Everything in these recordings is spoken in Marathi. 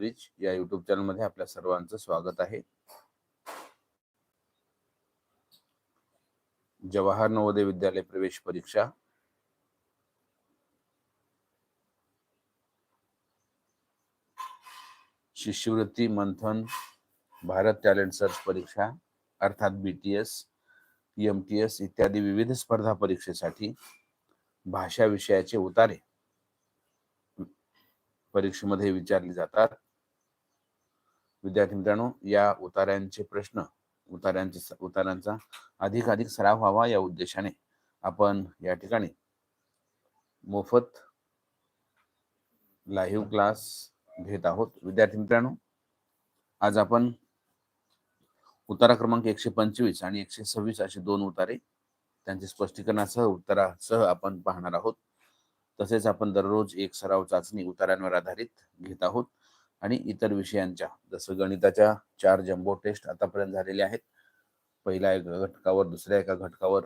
ब्रिज या युट्यूब चॅनलमध्ये आपल्या सर्वांचं स्वागत आहे. जवाहर नवोदय विद्यालय प्रवेश परीक्षा. शिष्यवृत्ती मंथन भारत टॅलेंट सर्च परीक्षा अर्थात बीटीएस एमटीएस इत्यादी विविध स्पर्धा परीक्षेसाठी भाषा विषयाचे उतारे. परीक्षेमध्ये विचारले जातात. विद्यार्थी मित्रांनो या उतार्यांचे प्रश्न उतार्यांचे उतार्यांचा अधिकाधिक सराव व्हावा या उद्देशाने आपण या ठिकाणी मोफत लाईव्ह क्लास घेत आहोत. विद्यार्थी मित्रांनो आज आपण उतारा क्रमांक एकशे पंचवीस आणि एकशे सव्वीस असे दोन उतारे त्यांचे स्पष्टीकरणासह उत्तरासह आपण पाहणार आहोत. तसेच आपण दररोज एक सराव चाचणी उताऱ्यांवर आधारित घेत आहोत. आणि इतर विषयांच्या जसं गणिताच्या चार जम्बो टेस्ट आतापर्यंत झालेल्या आहेत. पहिल्या एका घटकावर दुसऱ्या एका घटकावर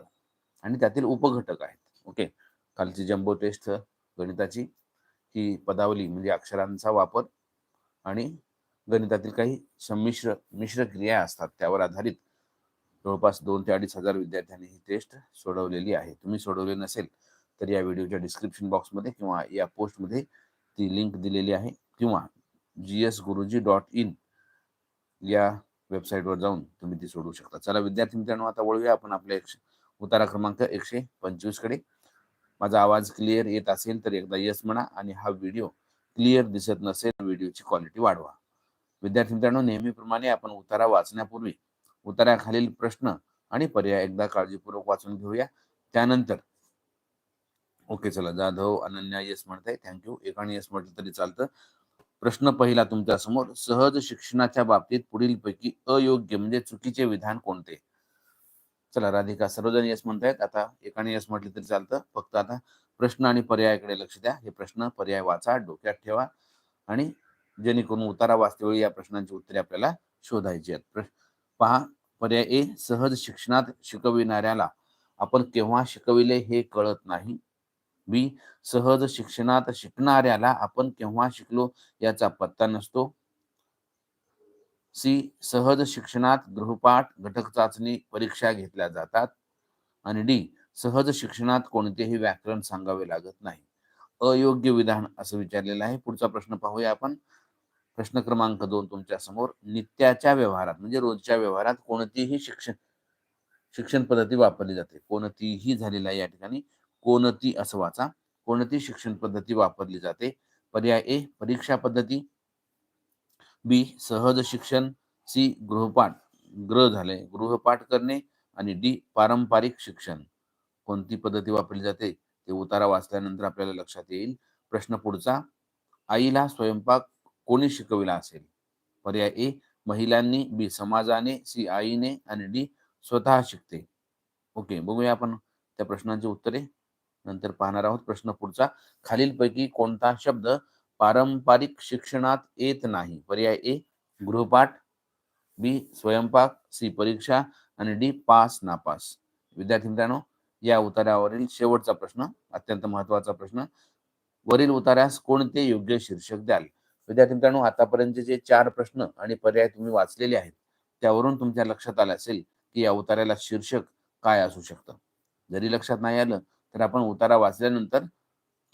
आणि त्यातील उपघटक आहेत. ओके? कालची जम्बो टेस्ट गणिताची ही पदावली म्हणजे अक्षरांचा वापर आणि गणितातील काही संमिश्र मिश्र क्रिया असतात त्यावर आधारित. जवळपास दोन ते अडीच हजार विद्यार्थ्यांनी ही टेस्ट सोडवलेली आहे. तुम्ही सोडवले नसेल तर या व्हिडिओच्या डिस्क्रिप्शन बॉक्समध्ये किंवा या पोस्टमध्ये ती लिंक दिलेली आहे. किंवा G S Guruji dot in या वेबसाईटवर जाऊन तुम्ही ती सोडवू शकता. चला विद्यार्थी मित्रांनो आता वळूया आपण आपल्या एकशे उतारा क्रमांक एकशे पंचवीसकडे. माझा आवाज क्लिअर येत असेल तर एकदा येस म्हणा आणि हा व्हिडिओ क्लिअर दिसत नसेल व्हिडिओची क्वालिटी वाढवा. विद्यार्थी मित्रांनो नेहमीप्रमाणे आपण उतारा वाचण्यापूर्वी उतार्याखालील प्रश्न आणि पर्याय एकदा काळजीपूर्वक वाचून घेऊया. त्यानंतर ओके चला जाधव अनन्या येस म्हणताय. थँक्यू एकाने येस म्हटलं तरी चालतं. प्रश्न पहिला तुमच्यासमोर सहज शिक्षणाच्या बाबतीत पुढील पैकी अयोग्य म्हणजे चुकीचे विधान कोणते? चला राधिका सर्वजण यस म्हणतायत. आता एकाने यस म्हटले तरी चालतं. फक्त आता प्रश्न आणि पर्यायाकडे लक्ष द्या. हे प्रश्न पर्याय वाचा डोक्यात ठेवा आणि जेणेकरून उतारा वाचतेवेळी या प्रश्नांची उत्तरे आपल्याला शोधायची आहेत. पहा पर्याय ए सहज शिक्षणात शिकविणाऱ्याला आपण केव्हा शिकविले हे कळत नाही. बी सहज शिक्षणात शिकणाऱ्याला आपण केव्हा शिकलो याचा पत्ता नसतो. सी सहज शिक्षणात गृहपाठ घटक चाचणी परीक्षा घेतल्या जातात. आणि डी सहज शिक्षणात कोणतेही व्याकरण सांगावे लागत नाही. अयोग्य विधान असं विचारलेलं आहे. पुढचा प्रश्न पाहूया आपण. प्रश्न क्रमांक दोन तुमच्यासमोर. नित्याच्या व्यवहारात म्हणजे रोजच्या व्यवहारात कोणतीही शिक्षण शिक्षण पद्धती वापरली जाते. कोणतीही झालेला आहे या ठिकाणी. कोणती असं वाचा कोणती शिक्षण पद्धती वापरली जाते? पर्याय ए परीक्षा पद्धती. बी सहज शिक्षण. सी गृहपाठ ग्रह झाले गृहपाठ करणे. आणि डी पारंपरिक शिक्षण. कोणती पद्धती वापरली जाते? ते उतारा वाचल्यानंतर आपल्याला लक्षात येईल. प्रश्न पुढचा आईला स्वयंपाक कोणी शिकविला असेल? पर्याय ए महिलांनी बी समाजाने सी आईने आणि डी स्वतः शिकते. ओके बघूया आपण त्या प्रश्नांची उत्तरे. नंतर पाहणार आहोत प्रश्न पुढचा. खालीलपैकी कोणता शब्द पारंपरिक शिक्षणात येत नाही? पर्याय ए गृहपाठ बी स्वयंपाक सी परीक्षा आणि डी पास नापास. विद्यार्थी मित्रांनो या उतार्यावरील शेवटचा प्रश्न अत्यंत महत्त्वाचा प्रश्न वरील उतार्यास कोणते योग्य शीर्षक द्याल? विद्यार्थी मित्रांनो आतापर्यंतचे जे चार प्रश्न आणि पर्याय तुम्ही वाचलेले आहेत त्यावरून तुमच्या लक्षात आलं असेल की या उतार्याला शीर्षक काय असू शकतं? जरी लक्षात नाही आलं तर आपण उतारा वाचल्यानंतर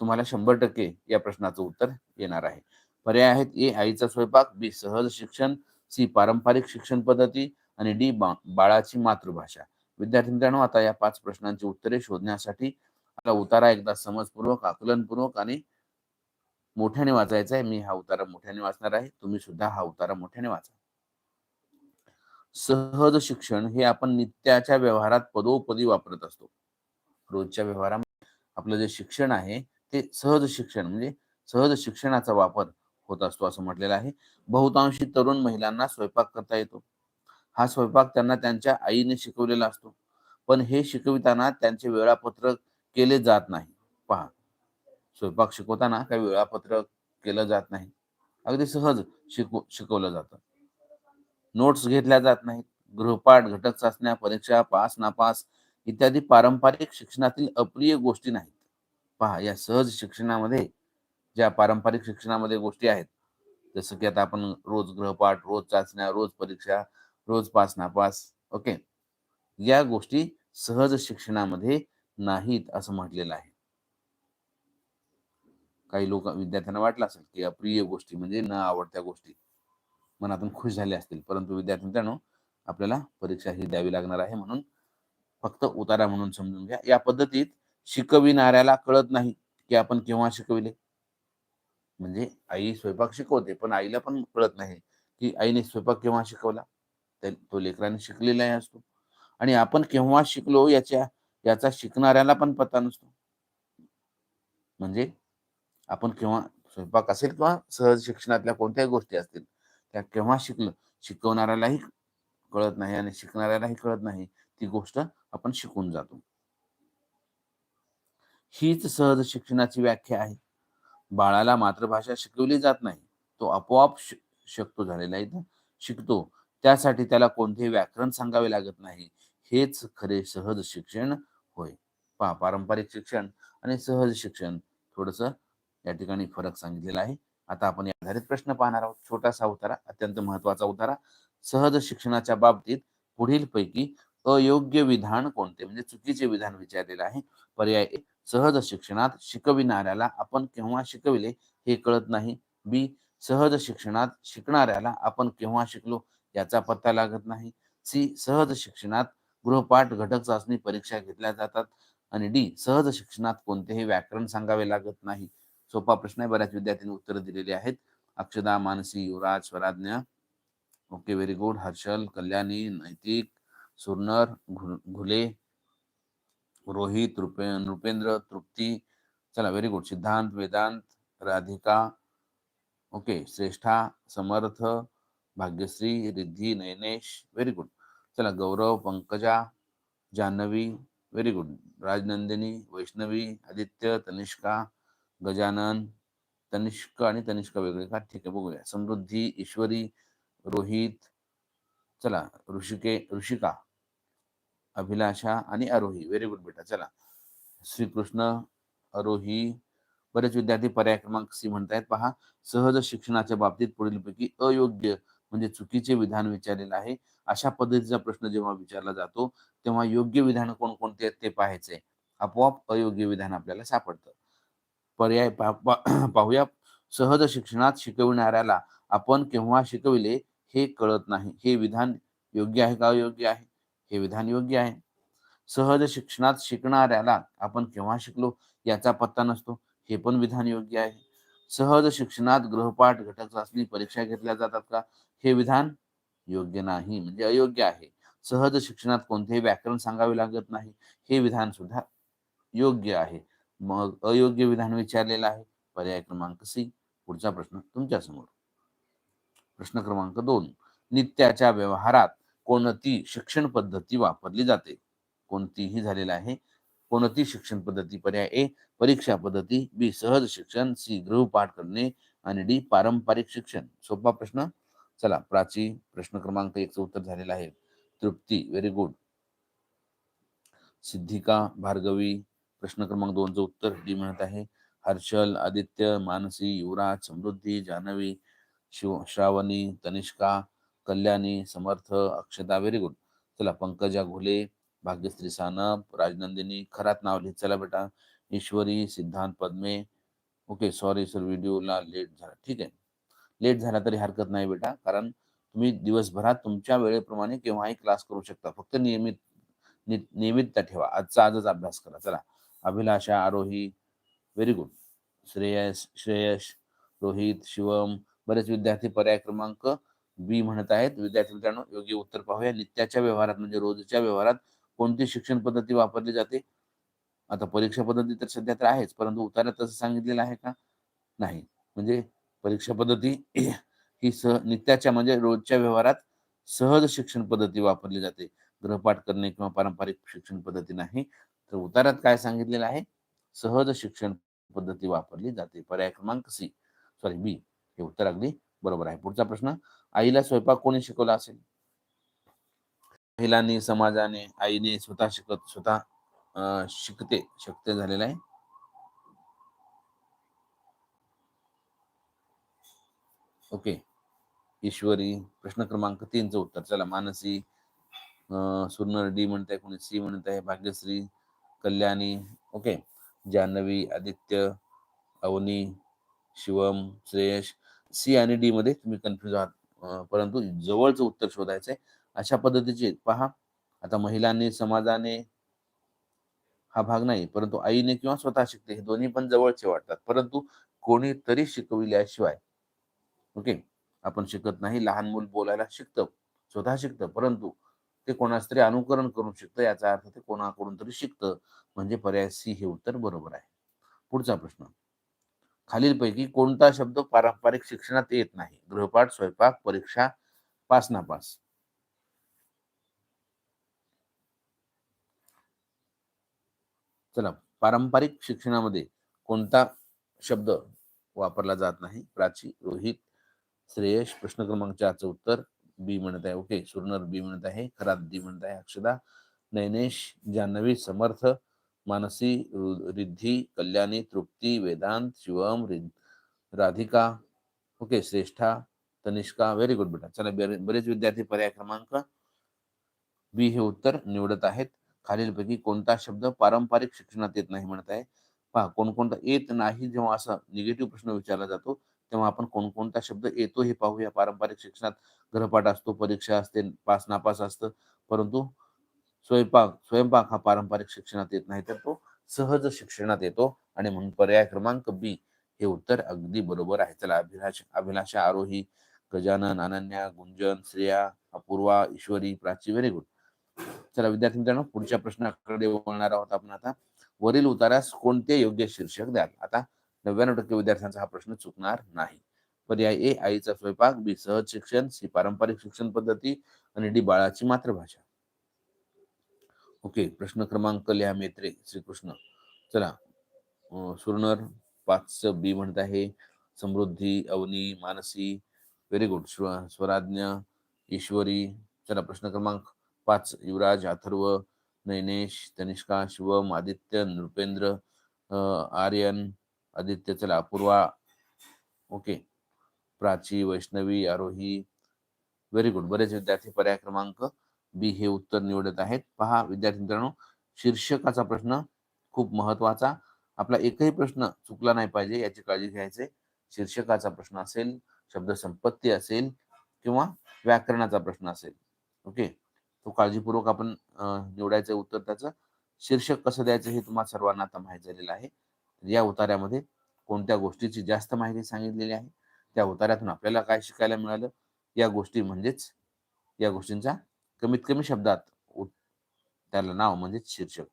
तुम्हाला शंभर टक्के या प्रश्नाचं उत्तर येणार आहे. पर्याय आहेत ए आईचा स्वयंपाक बी सहज शिक्षण सी पारंपरिक शिक्षण पद्धती आणि डी बा बाळाची मातृभाषा. विद्यार्थी मित्रांनो आता या पाच प्रश्नांची उत्तरे शोधण्यासाठी आता उतारा एकदा समजपूर्वक आकलनपूर्वक आणि मोठ्याने वाचायचा आहे. मी हा उतारा मोठ्याने वाचणार आहे. तुम्ही सुद्धा हा उतारा मोठ्याने वाचा. सहज शिक्षण हे आपण नित्याच्या व्यवहारात पदोपदी वापरत असतो. रोजच्या व्यवहारामध्ये आपलं जे शिक्षण आहे ते सहज शिक्षण म्हणजे सहज शिक्षणाचा वापर होत असतो असं म्हटलेलं आहे. बहुतांशी तरुण महिलांना स्वयंपाक करता येतो. हा स्वयंपाक त्यांना त्यांच्या आईने शिकवलेला असतो. पण हे शिकविताना त्यांचे वेळापत्रक केले जात नाही. पहा स्वयंपाक शिकवताना काही वेळापत्रक केलं जात नाही. अगदी सहज शिकव शिकवलं जातं. नोट्स घेतल्या जात नाहीत. गृहपाठ घटक चाचण्या परीक्षा पास नापास इत्यादी पारंपरिक शिक्षणातील अप्रिय गोष्टी नाहीत. पहा या सहज शिक्षणामध्ये ज्या पारंपरिक शिक्षणामध्ये गोष्टी आहेत जसं की आता आपण रोज गृहपाठ रोज चाचण्या रोज परीक्षा रोज पास नापास ओके? या गोष्टी सहज शिक्षणामध्ये नाहीत असं म्हटलेलं आहे. काही लोक विद्यार्थ्यांना वाटलं असेल की अप्रिय गोष्टी म्हणजे न आवडत्या गोष्टी. मनातून खुश झाले असतील परंतु विद्यार्थी मित्रांनो आपल्याला परीक्षा ही द्यावी लागणार आहे म्हणून फक्त उतारा म्हणून समजून घ्या. या पद्धतीत शिकविणाऱ्याला कळत नाही की आपण केव्हा शिकविले. म्हणजे आई स्वयंपाक शिकवते पण आईला पण कळत नाही की आईने स्वयंपाक केव्हा शिकवला. तो लेकराने शिकलेलाही असतो. आणि आपण केव्हा शिकलो याच्या याचा शिकणाऱ्याला पण पत्ता नसतो. म्हणजे आपण केव्हा स्वयंपाक असेल किंवा सहज शिक्षणातल्या कोणत्याही गोष्टी असतील त्या केव्हा शिकलं शिकवणाऱ्यालाही कळत नाही आणि शिकणाऱ्यालाही कळत नाही. ती गोष्ट आपण शिकून जातो. हीच सहज शिक्षणाची व्याख्या आहे. बाळाला मातृभाषा शिकवली जात नाही तो आपोआप शकतो झालेला आहे. शिकतो त्यासाठी त्याला कोणते व्याकरण सांगावे लागत नाही. हेच खरे सहज शिक्षण होय. पहा पारंपरिक शिक्षण आणि सहज शिक्षण. थोडस या ठिकाणी फरक सांगितलेला आहे. आता आपण या आधारित प्रश्न पाहणार आहोत. छोटासा उतारा अत्यंत महत्त्वाचा उतारा. सहज शिक्षणाच्या बाबतीत पुढील पैकी अयोग्य विधान कोणते? म्हणजे चुकीचे विधान विचारलेले आहे. पर्याय सहज शिक्षणात शिकविणाऱ्याला आपण केव्हा शिकविले हे कळत नाही. बी सहज शिक्षणात शिकणाऱ्याला आपण केव्हा शिकलो याचा पत्ता लागत नाही. सी सहज शिक्षणात गृहपाठ घटक चाचणी परीक्षा घेतल्या जातात. आणि डी सहज शिक्षणात कोणतेही व्याकरण सांगावे लागत नाही. सोपा प्रश्न आहे. बऱ्याच विद्यार्थ्यांनी उत्तर दिलेली आहेत. Akshada Mansi Yuvraj Swaradnya. Okay very good. Harshal Kalyani Naitik. Surnar Ghule Rohit रुपे नृपेंद्र तृप्ती चला very good Siddhant Vedant Radhika okay Shreshtha Samarth Bhagyashree Riddhi Nayanesh very good चला गौरव पंकजा जान्हवी व्हेरी गुड राजनंदिनी वैष्णवी आदित्य तनिष्का गजानन तनिष्क आणि तनिष्का वेगळे का? ठीक आहे बघूया. समृद्धी ईश्वरी रोहित चला ऋषिके ऋषिका. अभिलाषा आणि आरोही व्हेरी गुड बेटा. चला. श्रीकृष्ण आरोही बरेच विद्यार्थी पर्याय क्रमांक सी म्हणतायत पहा सहज शिक्षणाच्या बाबतीत पुढीलपैकी अयोग्य म्हणजे चुकीचे विधान विचारलेलं आहे. अशा पद्धतीचा प्रश्न जेव्हा विचारला जातो तेव्हा योग्य विधान कोणकोणते आहेत ते पाहायचे. आपोआप अयोग्य विधान आपल्याला सापडतं. पर्याय पाहूया. सहज शिक्षणात शिकविणाऱ्याला आपण केव्हा शिकविले हे कळत नाही. हे विधान योग्य आहे का अयोग्य आहे? हे विधान योग्य आहे. सहज शिक्षणात शिकणाऱ्याला आपण केव्हा शिकलो याचा पत्ता नसतो. हे पण विधान योग्य आहे. सहज शिक्षणात गृहपाठ घटक चाचणी परीक्षा घेतल्या जातात का? हे विधान योग्य नाही म्हणजे अयोग्य आहे. सहज शिक्षणात कोणतेही व्याकरण सांगावे लागत नाही. हे विधान सुद्धा योग्य आहे. मग अयोग्य विधान विचारलेलं आहे. पर्याय क्रमांक सी पुढचा प्रश्न तुमच्यासमोर. प्रश्न क्रमांक दोन नित्याच्या व्यवहारात कोणती शिक्षण पद्धती वापरली जाते? कोणतीही झालेला आहे. कोणती शिक्षण पद्धती पर्याय ए? परीक्षा पद्धती बी सहज शिक्षण सी गृहपाठ करणे आणि डी पारंपरिक शिक्षण. सोपा प्रश्न? चला प्राची प्रश्न क्रमांक एक उत्तर झालेला आहे. Trupti very good. Siddhika Bhargavi प्रश्न क्रमांक दोनचं उत्तर डी म्हणत आहे. Harshal Aditya Mansi Yuvraj Samruddhi Janvi Shiv Shravani Tanishka Kalyani Samarth Akshata very good. चला पंकजा घुले भाग्यश्री सानप राजनंदिनी खरात नाव लिहित. चला बेटा Ishwari Siddhant Padme. Okay sorry sir व्हिडिओला लेट झाला. ठीक आहे. लेट झाला तरी हरकत नाही बेटा कारण तुम्ही दिवसभरात तुमच्या वेळेप्रमाणे केव्हाही क्लास करू शकता. फक्त नियमित नियमितता ठेवा. आजचा आजच अभ्यास करा. चला अभिलाषा आरोही व्हेरी गुड. श्रेयस श्रेयश रोहित शिवम बरेच विद्यार्थी पर्याय क्रमांक बी म्हणत आहेत. विद्यार्थी मित्रांनो योग्य उत्तर पाहूया. नित्याच्या व्यवहारात म्हणजे रोजच्या व्यवहारात कोणती शिक्षण पद्धती वापरली जाते? आता परीक्षा पद्धती तर सध्या तर आहेच परंतु उतारात तसं सांगितलेलं आहे का? नाही. म्हणजे परीक्षा पद्धती ही सह नित्याच्या म्हणजे रोजच्या व्यवहारात सहज शिक्षण पद्धती वापरली जाते. गृहपाठ करणे किंवा पारंपरिक शिक्षण पद्धती नाही. तर उतारात काय सांगितलेलं आहे? सहज शिक्षण पद्धती वापरली जाते. पर्याय क्रमांक सी. सॉरी बी. हे उत्तर अगदी बरोबर आहे. पुढचा प्रश्न आईला स्वयंपाक कोणी शिकवला असेल? महिलांनी समाजाने आईने स्वतः शिकत स्वतः शिकते शक्य झालेलं आहे. ओके. ईश्वरी प्रश्न क्रमांक तीनचं उत्तर. चला मानसी अं, सुरनर डी म्हणताय कोणी सी म्हणत आहे भाग्यश्री कल्याणी ओके. जान्हवी आदित्य अवनी शिवम श्रेयश सी आणि डी मध्ये तुम्ही कन्फ्युज आहात. परंतु जवळचं उत्तर शोधायचंय. अशा पद्धतीचे पहा आता महिलांनी समाजाने हा भाग नाही परंतु आईने किंवा स्वतः शिकते हे दोन्ही पण जवळचे वाटतात. परंतु कोणीतरी शिकविल्याशिवाय ओके आपण शिकत नाही लहान मूल बोलायला शिकतं स्वतः शिकतं परंतु ते कोणाच तरी अनुकरण करून शिकतं याचा अर्थ ते कोणाकडून तरी शिकतं. म्हणजे पर्याय सी हे उत्तर बरोबर आहे. पुढचा प्रश्न. खालीलपैकी कोणता शब्द पारंपरिक शिक्षणात येत नाही? गृहपाठ स्वयंपाक परीक्षा पास नापास चला पारंपरिक शिक्षणामध्ये कोणता शब्द वापरला जात नाही? प्राची रोहित श्रेयश प्रश्न क्रमांक चारचं उत्तर बी म्हणत आहे. ओके सुरनर बी म्हणत आहे. खरात डी म्हणत आहे. Akshada Nainesh Janhavi Samarth Mansi Riddhi Kalyani Trupti Vedant Shivam Radhika okay Shreshtha Tanishka very good बेटा. चला बरे- बरेच विद्यार्थी पर्याय क्रमांक बी हे उत्तर निवडत आहेत. खालीलपैकी कोणता शब्द पारंपरिक शिक्षणात येत नाही म्हणत आहे? पहा कोणकोणता येत नाही जेव्हा असा निगेटिव्ह प्रश्न विचारला जातो तेव्हा आपण कोणकोणता शब्द येतो हे पाहूया. पारंपरिक शिक्षणात गृहपाठ असतो परीक्षा असते पास नापास असतं परंतु स्वयंपाक स्वयंपाक हा पारंपरिक शिक्षणात येत नाही तर तो सहज शिक्षणात येतो. आणि म्हणून पर्याय क्रमांक बी हे उत्तर अगदी बरोबर आहे. चला अभिलाष अभिलाषा आरोही गजानन अनन्या गुंजन श्रेया अपूर्वा ईश्वरी प्राची व्हेरी गुड. चला विद्यार्थी मित्रांनो पुढच्या प्रश्नाकडे वळणार आहोत आपण आता. वरील उतारास कोणते योग्य शीर्षक द्याल? आता नव्याण्णव टक्के विद्यार्थ्यांचा हा प्रश्न चुकणार नाही. पर्याय ए आईचा स्वयंपाक. बी सहज शिक्षण. सी पारंपरिक शिक्षण पद्धती. आणि डी बाळाची मातृभाषा. ओके प्रश्न क्रमांक लिहा मेत्रे श्रीकृष्ण. चला अं, सुरनर पाच बी म्हणत आहे. समृद्धी अवनी मानसी व्हेरी गुड स्व स्वराज्ञ ईश्वरी. चला प्रश्न क्रमांक पाच युवराज अथर्व नैनेश तनिष्का शिवम आदित्य नृपेंद्र आर्यन आदित्य. चला Apurva. Okay. Prachi Vaishnavi Arohi. Very good बरेच विद्यार्थी पर्याय क्रमांक बी हे उत्तर निवडत आहेत. पहा विद्यार्थी मित्रांनो शीर्षकाचा प्रश्न खूप महत्त्वाचा आपला एकही प्रश्न चुकला नाही पाहिजे याची काळजी घ्यायचे. शीर्षकाचा प्रश्न असेल शब्द संपत्ती असेल किंवा व्याकरणाचा प्रश्न असेल. ओके? तो काळजीपूर्वक आपण निवडायचं उत्तर त्याचं. शीर्षक कसं द्यायचं हे तुम्हाला सर्वांना आता माहीत झालेलं आहे. या उतार्यामध्ये कोणत्या गोष्टीची जास्त माहिती सांगितलेली आहे? त्या उतार्यातून आपल्याला काय शिकायला मिळालं? या गोष्टी म्हणजेच या गोष्टींचा कमीत कमी शब्दात त्याला नाव म्हणजेच शीर्षक.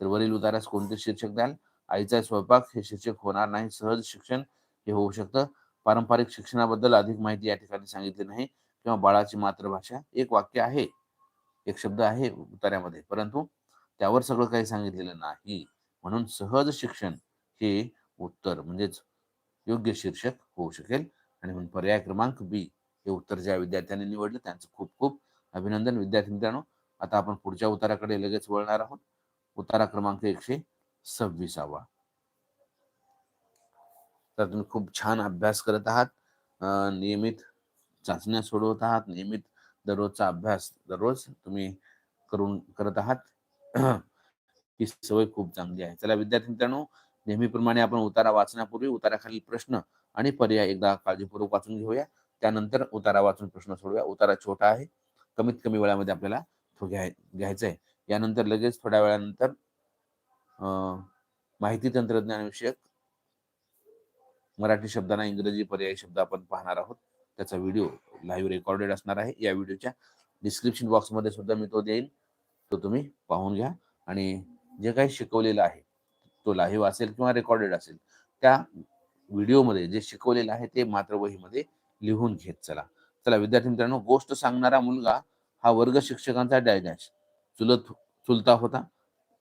तर वरील उतारास कोणते शीर्षक द्याल? आईचा स्वयंपाक हे शीर्षक होणार नाही. सहज शिक्षण हे होऊ शकतं. पारंपरिक शिक्षणाबद्दल अधिक माहिती या ठिकाणी सांगितली नाही किंवा बाळाची मातृभाषा एक वाक्य आहे एक शब्द आहे उतार्यामध्ये परंतु त्यावर सगळं काही सांगितलेलं नाही. म्हणून सहज शिक्षण हे उत्तर म्हणजेच योग्य शीर्षक होऊ शकेल. आणि म्हणून पर्याय क्रमांक बी हे उत्तर ज्या विद्यार्थ्यांनी निवडलं त्यांचं खूप खूप अभिनंदन विद्यार्थी मित्रांनो आता आपण पुढच्या उताराकडे लगेच वळणार आहोत. उतारा क्रमांक एकशे सव्वीसावा. तर तुम्ही खूप छान अभ्यास करत आहात. नियमित चाचण्या सोडवत आहात. नियमित दररोजचा अभ्यास दररोज तुम्ही करून करत आहात. ही सवय खूप चांगली आहे. चला विद्यार्थी मित्रांनो नेहमीप्रमाणे आपण उतारा वाचण्यापूर्वी उताराखालील प्रश्न आणि पर्याय एकदा काळजीपूर्वक वाचून घेऊया. त्यानंतर उतारा वाचून प्रश्न सोडूया उतारा छोटा आहे. कमीत कमी वेळामध्ये आपल्याला तो घ्याय घ्यायचा आहे. यानंतर लगेच थोड्या वेळानंतर माहिती तंत्रज्ञानविषयक मराठी शब्दांना इंग्रजी पर्यायी शब्द आपण पाहणार आहोत. त्याचा व्हिडिओ लाईव्ह रेकॉर्डेड असणार आहे. या व्हिडिओच्या डिस्क्रिप्शन बॉक्समध्ये सुद्धा मी तो देईन. तो तुम्ही पाहून घ्या. आणि जे काही शिकवलेलं आहे तो लाईव्ह असेल किंवा रेकॉर्डेड असेल त्या व्हिडिओमध्ये जे शिकवलेलं आहे ते मात्र वहीमध्ये लिहून घेत चला. चला विद्यार्थी मित्रांनो गोष्ट सांगणारा मुलगा हा वर्ग शिक्षकांचा डॅश चुलत चुलता होता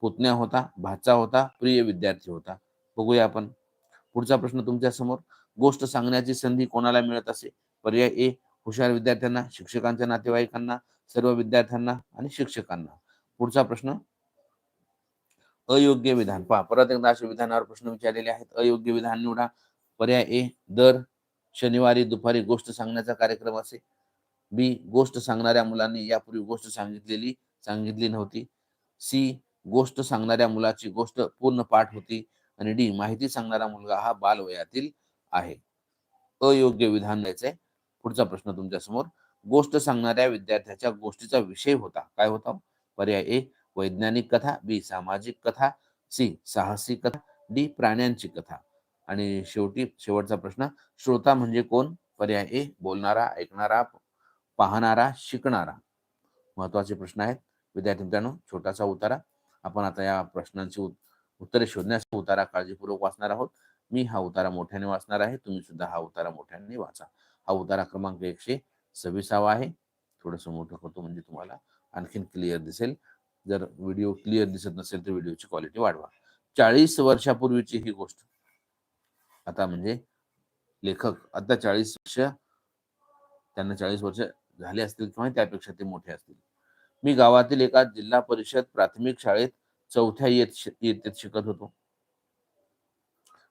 पुतण्या होता भाचा होता प्रिय विद्यार्थी होता. बघूया आपण. पुढचा प्रश्न तुमच्यासमोर. गोष्ट सांगण्याची संधी कोणाला मिळत असे? पर्याय ए हुशार विद्यार्थ्यांना शिक्षकांच्या नातेवाईकांना सर्व विद्यार्थ्यांना आणि शिक्षकांना. पुढचा प्रश्न. अयोग्य विधान. पहा परत एकदा अशा विधानावर प्रश्न विचारलेले आहेत. अयोग्य विधान निवडा. पर्याय ए दर शनिवारी दुपारी गोष्ट सांगण्याचा कार्यक्रम असे. बी गोष्ट सांगणाऱ्या मुलांनी यापूर्वी गोष्ट सांगितलेली सांगितली नव्हती. सी गोष्ट सांगणाऱ्या मुलाची गोष्ट पूर्ण पाठ होती आणि डी माहिती सांगणारा मुलगा हा बालवयातील आहे. अयोग्य विधान द्यायचंय. पुढचा प्रश्न तुमच्यासमोर. गोष्ट सांगणाऱ्या विद्यार्थ्याच्या गोष्टीचा विषय होता. काय होता हो? पर्याय ए वैज्ञानिक कथा बी सामाजिक कथा सी साहसी कथा डी प्राण्यांची कथा. आणि शेवटी शेवटचा प्रश्न श्रोता म्हणजे कोण? पर्याय ए बोलणारा ऐकणारा पाहणारा शिकणारा. महत्त्वाचे प्रश्न आहेत. विद्यार्थी मित्रांनो छोटासा उतारा. आपण आता या प्रश्नांची उत्तरे शोधण्याचा उतारा काळजीपूर्वक वाचणार आहोत. मी हा उतारा मोठ्याने वाचणार आहे. तुम्ही सुद्धा हा उतारा मोठ्याने वाचा. हा उतारा क्रमांक एकशे सव्वीसावा आहे. थोडस मोठं करतो म्हणजे तुम्हाला आणखीन क्लिअर दिसेल. जर व्हिडिओ क्लिअर दिसत नसेल तर व्हिडिओची क्वालिटी वाढवा. चाळीस वर्षापूर्वीची ही गोष्ट. आता म्हणजे लेखक आता चाळीस वर्ष त्यांना चाळीस वर्ष झाले असतील किंवा त्यापेक्षा ते मोठे असतील. मी गावातील एका जिल्हा परिषद प्राथमिक शाळेत चौथ्या इयत इयत्तेत शिकत होतो.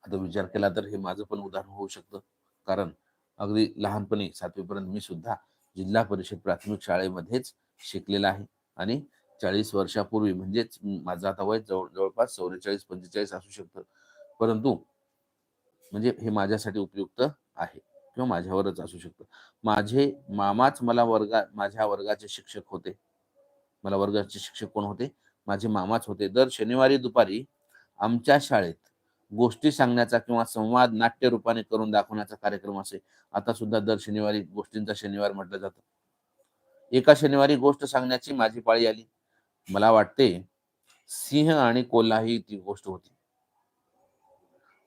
आता विचार केला तर हे माझं पण उदाहरण होऊ शकतं. कारण अगदी लहानपणी सातवीपर्यंत मी सुद्धा जिल्हा परिषद प्राथमिक शाळेमध्येच शिकलेला आहे. आणि चाळीस वर्षापूर्वी म्हणजेच माझं आता वय जवळ जवळपास चौवेचाळीस पंचेचाळीस असू शकतं. परंतु म्हणजे हे माझ्यासाठी उपयुक्त आहे किंवा माझ्यावरच असू शकतं. माझे मामाच मला वर्गा माझ्या वर्गाचे शिक्षक होते. मला वर्गाचे शिक्षक कोण होते? माझे मामाच होते. दर शनिवारी दुपारी आमच्या शाळेत गोष्टी सांगण्याचा किंवा संवाद नाट्य रूपाने करून दाखवण्याचा कार्यक्रम असे. आता सुद्धा दर शनिवारी गोष्टींचा शनिवार म्हटलं जातं. एका शनिवारी गोष्ट सांगण्याची माझी पाळी आली. मला वाटते सिंह आणि कोल्हा ही ती गोष्ट होती.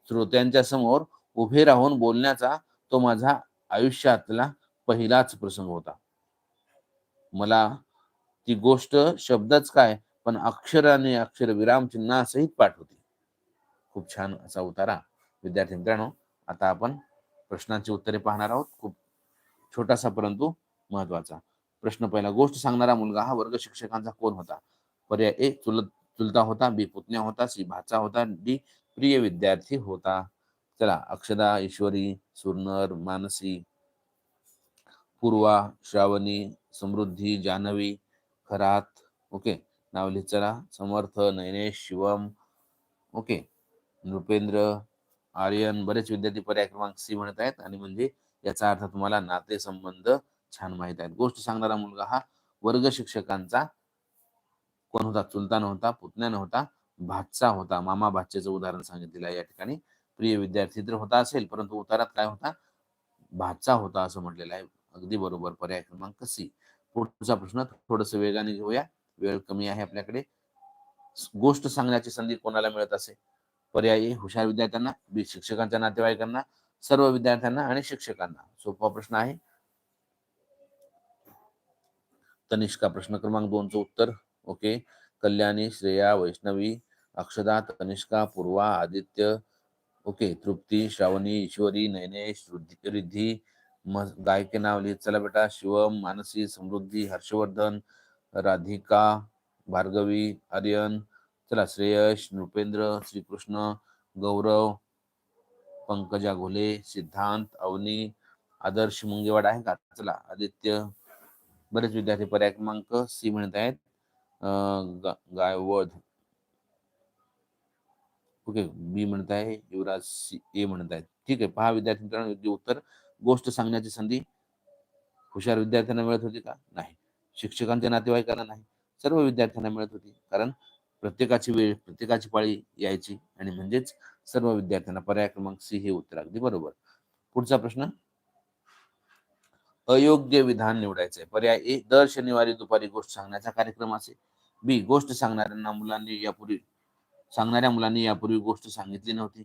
श्रोत्यांच्या समोर उभे राहून बोलण्याचा तो माझा आयुष्यातला पहिलाच प्रसंग होता. मला ती गोष्ट शब्दच काय पण अक्षराने अक्षर विराम चिन्हासहित पाठ होती. खूप छान असा उतारा. विद्यार्थी मित्रांनो आता आपण प्रश्नांची उत्तरे पाहणार आहोत. खूप छोटासा परंतु महत्त्वाचा प्रश्न पहिला गोष्ट सांगणारा मुलगा हा वर्ग शिक्षकांचा कोण होता? पर्याय ए चुलत चुलता होता बी पुतण्या होता सी भाचा होता डी प्रिय विद्यार्थी होता. चला अक्षदा ईश्वरी सुरनर मानसी पूर्वा श्रावणी समृद्धी जानवी खरात ओके. नाव लिहित चला. समर्थ नयनेश शिवम ओके. नृपेंद्र आर्यन बरेच विद्यार्थी पर्याय क्रमांक सी म्हणत आहेत. आणि म्हणजे याचा अर्थ तुम्हाला नाते संबंध छान माहीत आहेत. गोष्ट सांगणारा मुलगा हा वर्ग शिक्षकांचा. कोण होता? चुलता नव्हता पुतण्या नव्हता. भातचा होता मामा भाच्याचं उदाहरण सांगितलेलं आहे या ठिकाणी. प्रिय विद्यार्थी तर होता असेल परंतु उतारात काय होता? भातचा होता असं म्हटलेलं आहे. अगदी बरोबर पर्याय क्रमांक सी पुढचा प्रश्न थोडस वेगाने घेऊया. वेळ कमी आहे आपल्याकडे. गोष्ट सांगण्याची संधी कोणाला मिळत असे पर्यायी हुशार विद्यार्थ्यांना बी शिक्षकांच्या नातेवाईकांना सर्व विद्यार्थ्यांना आणि शिक्षकांना. सोपा प्रश्न आहे. तनिष्का प्रश्न क्रमांक दोनचं उत्तर. ओके. कल्याणी श्रेया वैष्णवी अक्षदा तनिष्का पूर्वा आदित्य ओके तृप्ती श्रावणी ईश्वरी नैनेश रिद्धी म गाय नाव लिहित. चला बेटा शिवम मानसी समृद्धी हर्षवर्धन राधिका भार्गवी आर्यन चला श्रेयश नृपेंद्र श्रीकृष्ण गौरव पंकजा घोले सिद्धांत अवनी आदर्श मुंगेवाड आहे का? चला आदित्य. बरेच विद्यार्थी पर्याय क्रमांक सी म्हणत आहेत. गा- गायवध ओके बी म्हणत आहे युवराज सी ए म्हणत ठीक आहे पहा विद्यार्थी मित्रांनो योग्य उत्तर. गोष्ट सांगण्याची संधी. हुशार विद्यार्थ्यांना मिळत होती का? नाही. शिक्षकांच्या नातेवाईकांना नाही. सर्व विद्यार्थ्यांना मिळत होती. कारण प्रत्येकाची वेळ प्रत्येकाची पाळी यायची आणि म्हणजेच सर्व विद्यार्थ्यांना पर्याय क्रमांक सी हे उत्तर अगदी बरोबर. पुढचा प्रश्न. अयोग्य विधान निवडायचे पर्याय ए दर शनिवारी दुपारी गोष्ट सांगण्याचा कार्यक्रम असे बी गोष्ट सांगणाऱ्यांना मुलांनी यापूर्वी सांगणाऱ्या मुलांनी यापूर्वी गोष्ट सांगितली नव्हती.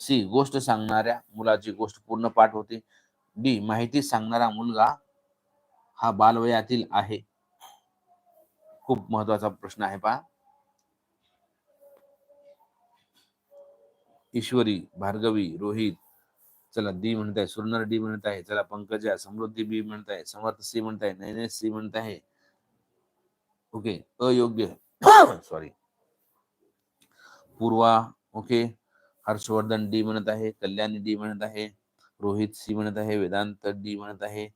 सी गोष्ट सांगणाऱ्या मुलाची गोष्ट पूर्ण पाठ होती. डी माहिती सांगणारा मुलगा हा बालवयातील आहे. खूप महत्त्वाचा प्रश्न आहे पहा. ईश्वरी भार्गवी रोहित चला डी म्हणत आहे सुरनर डी म्हणत आहे चला पंकजा समृद्धी बी म्हणत आहे समर्थ सी म्हणत आहे नयने सी म्हणत आहे ओके अयोग्य. Sorry Purva okay Harshvardhan D म्हणत आहे कल्याणी डी म्हणत आहे रोहित सी म्हणत आहे वेदांत डी म्हणत आहे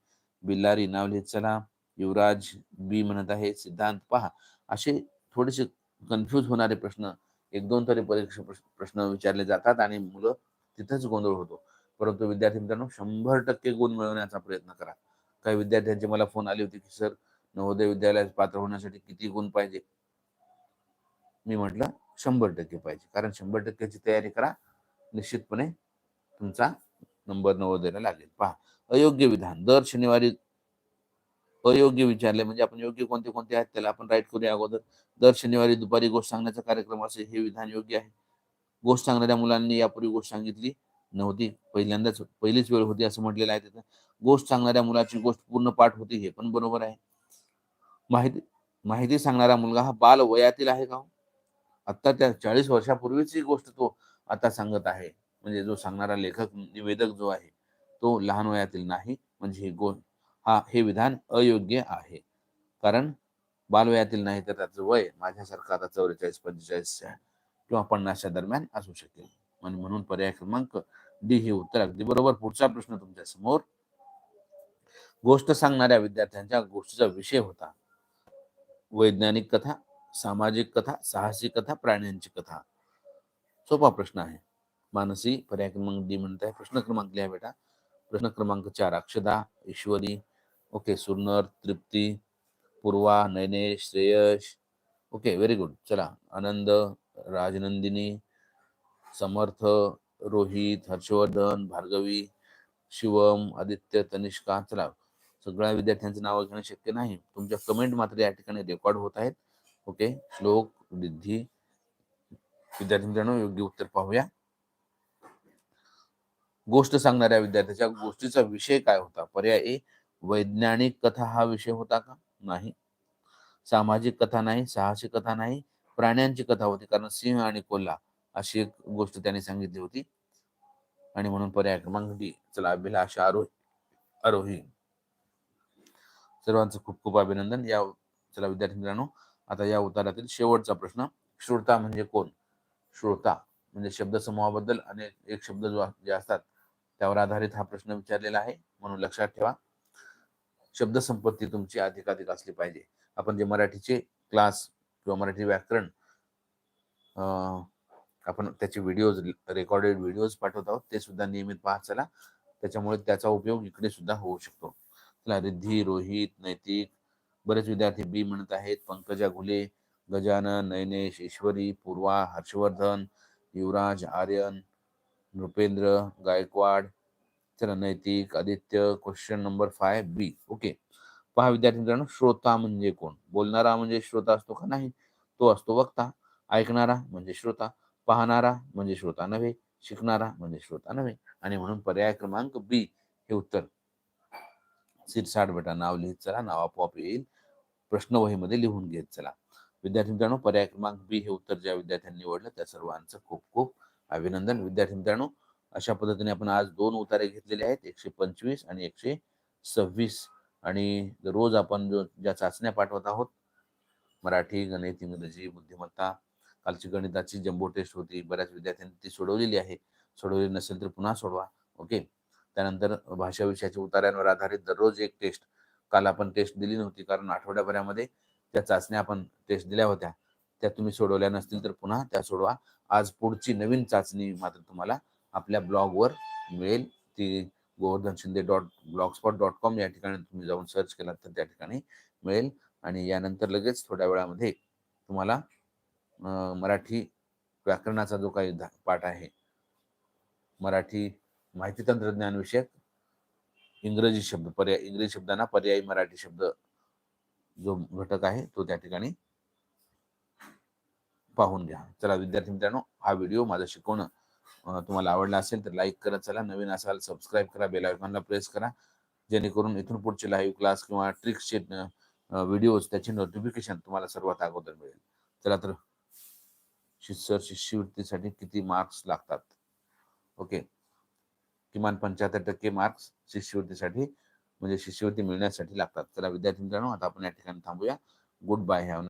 बिल्लारी नाव लिहित चला युवराज बी म्हणत आहे सिद्धांत पहा. असे थोडेसे कन्फ्यूज होणारे प्रश्न एक दोन तरी परीक्षा प्रश्न- प्रश्न विचारले जातात आणि मुलं तिथंच गोंधळ होतो. परंतु विद्यार्थी मित्रांनो शंभर टक्के गुण मिळवण्याचा प्रयत्न करा. काही विद्यार्थ्यांचे मला फोन आले होते की सर नवोदय विद्यालयात पात्र होण्यासाठी किती गुण पाहिजे? मी म्हटलं शंभर टक्के पाहिजे. कारण शंभर टक्क्याची तयारी करा. निश्चितपणे तुमचा नंबर नवोदयला लागेल. पहा अयोग्य विधान. दर शनिवारी अयोग्य विचारले म्हणजे आपण योग्य कोणते कोणते आहेत त्याला आपण राईट करूया अगोदर. दर शनिवारी दुपारी गोष्ट सांगण्याचा कार्यक्रम असेल हे विधान योग्य आहे. गोष्ट सांगणाऱ्या मुलांनी यापूर्वी गोष्ट सांगितली नव्हती. पहिल्यांदाच पहिलीच वेळ होती असं म्हटलेलं आहे तिथं. गोष्ट सांगणाऱ्या मुलाची गोष्ट पूर्ण पाठ होती हे पण बरोबर आहे. माहिती माहिती सांगणारा मुलगा हा बाल वयातील आहे का हो? आत्ता त्या चाळीस वर्षापूर्वीची गोष्ट तो आता सांगत आहे. म्हणजे जो सांगणारा लेखक निवेदक जो आहे तो लहान वयातील नाही. म्हणजे ही गो हा हे विधान अयोग्य आहे. कारण बालवयातील नाही तर त्याचं वय माझ्यासारखं आता चौवेचाळीस पंचेचाळीस किंवा पन्नासच्या दरम्यान असू शकेल. म्हणून पर्याय क्रमांक डी हे उत्तर अगदी बरोबर. पुढचा प्रश्न तुमच्यासमोर. गोष्ट सांगणाऱ्या विद्यार्थ्यांच्या गोष्टीचा विषय होता. वैज्ञानिक कथा सामाजिक कथा साहसी कथा प्राण्यांची कथा. सोपा प्रश्न आहे. मानसी पर्याय क्रमांक डी म्हणत आहे प्रश्न क्रमांक लिहा बेटा. प्रश्न क्रमांक चार Akshada Ishwari. Okay Surnar Trupti Purva Nayanesh Shreyash. Okay very good. चला आनंद राजनंदिनी समर्थ रोहित हर्षवर्धन भार्गवी शिवम आदित्य तनिष्का. चला सगळ्या विद्यार्थ्यांचं नाव घेणं शक्य नाही. तुमच्या कमेंट मात्र या ठिकाणी रेकॉर्ड होत आहेत. ओके श्लोक रिद्धी. विद्यार्थी मित्रांनो योग्य उत्तर पाहूया. गोष्ट सांगणाऱ्या विद्यार्थ्याच्या गोष्टीचा विषय काय होता? पर्याय ए वैज्ञानिक कथा हा विषय होता का? नाही. सामाजिक कथा नाही साहसी कथा नाही प्राण्यांची कथा होती कारण सिंह आणि कोल्हा अशी एक गोष्ट त्यांनी सांगितली होती. आणि म्हणून पर्याय क्रमांक डी चला अभिलाष आरोही आरोही. सर्वांचं खूप खूप अभिनंदन या चला विद्यार्थी मित्रांनो आता या उतारातील शेवटचा प्रश्न श्रोता म्हणजे कोण? श्रोता म्हणजे शब्दसमूहाबद्दल अनेक एक शब्द जो जे असतात त्यावर आधारित हा प्रश्न विचारलेला आहे म्हणून लक्षात ठेवा. शब्दसंपत्ती तुमची अधिकाधिक असली पाहिजे. आपण जे मराठीचे क्लास किंवा मराठी व्याकरण आपण त्याचे व्हिडिओज रेकॉर्डेड व्हिडिओज पाठवत आहोत ते सुद्धा नियमित पाहत चला. त्याच्यामुळे त्याचा उपयोग इकडे सुद्धा होऊ शकतो. चला रिद्धी रोहित नैतिक बरेच विद्यार्थी बी म्हणत आहेत. पंकजा घुले गजानन नयनेश ईश्वरी पूर्वा हर्षवर्धन युवराज आर्यन नृपेंद्र गायकवाड चला Naitik Aditya question number five B okay पहा विद्यार्थी मित्रांनो श्रोता म्हणजे कोण? बोलणारा म्हणजे श्रोता असतो का नाही? तो असतो वक्ता. ऐकणारा म्हणजे श्रोता. पाहणारा म्हणजे श्रोता नव्हे. शिकणारा म्हणजे श्रोता नव्हे. आणि म्हणून पर्याय क्रमांक बी हे उत्तर सिरसाट बेटा नाव लिहित चला नाव आपोआप येईल. प्रश्नवहीमध्ये लिहून घेत चला. विद्यार्थी मित्रांनो पर्याय क्रमांक बी हे उत्तर ज्या विद्यार्थ्यांनी निवडलं त्या सर्वांचं खूप खूप अभिनंदन. विद्यार्थी मित्रांनो अशा पद्धतीने आपण आज दोन उतारे घेतलेले आहेत. एकशे पंचवीस आणि एकशे सव्वीस. आणि रोज आपण जो ज्या चाचण्या पाठवत आहोत मराठी गणित इंग्रजी बुद्धिमत्ता कालची गणिताची जम्बो टेस्ट होती बऱ्याच विद्यार्थ्यांनी ती सोडवलेली आहे. सोडवली नसेल तर पुन्हा सोडवा. ओके? त्यानंतर भाषा विषयाच्या उतार्यांवर आधारित दररोज एक टेस्ट काल आपण टेस्ट दिली नव्हती कारण आठवड्याभरामध्ये त्या चाचण्या आपण टेस्ट दिल्या होत्या. त्या तुम्ही सोडवल्या नसतील तर पुन्हा त्या सोडवा. आज पुढची नवीन चाचणी मात्र तुम्हाला आपल्या ब्लॉगवर मिळेल. ती Govardhan Shinde dot blogspot dot com या ठिकाणी तुम्ही जाऊन सर्च केलात तर त्या ठिकाणी मिळेल. आणि यानंतर लगेच थोड्या वेळामध्ये तुम्हाला मराठी व्याकरणाचा जो काही धा- पाठ आहे मराठी माहिती तंत्रज्ञान विषयक इंग्रजी शब्द पर्याय इंग्रजी शब्दांना पर्यायी मराठी शब्द जो घटक आहे तो त्या ठिकाणी पाहून घ्या. चला विद्यार्थी मित्रांनो हा व्हिडिओ माझं शिकवणं तुम्हाला आवडला असेल तर लाईक करत चला. नवीन असाल सबस्क्राईब करा बेल आयकॉनला प्रेस करा. जेणेकरून इथून पुढचे लाईव्ह क्लास किंवा ट्रिक्सचे व्हिडिओज त्याचे नोटिफिकेशन तुम्हाला सर्वात अगोदर मिळेल. चला तर शिष्य शिष्यवृत्तीसाठी किती मार्क्स लागतात? ओके. किमान पंच्याहत्तर टक्के मार्क्स शिष्यवृत्तीसाठी म्हणजे शिष्यवृत्ती मिळण्यासाठी लागतात. चला विद्यार्थी मित्रांनो आता आपण या ठिकाणी थांबूया. Good bye have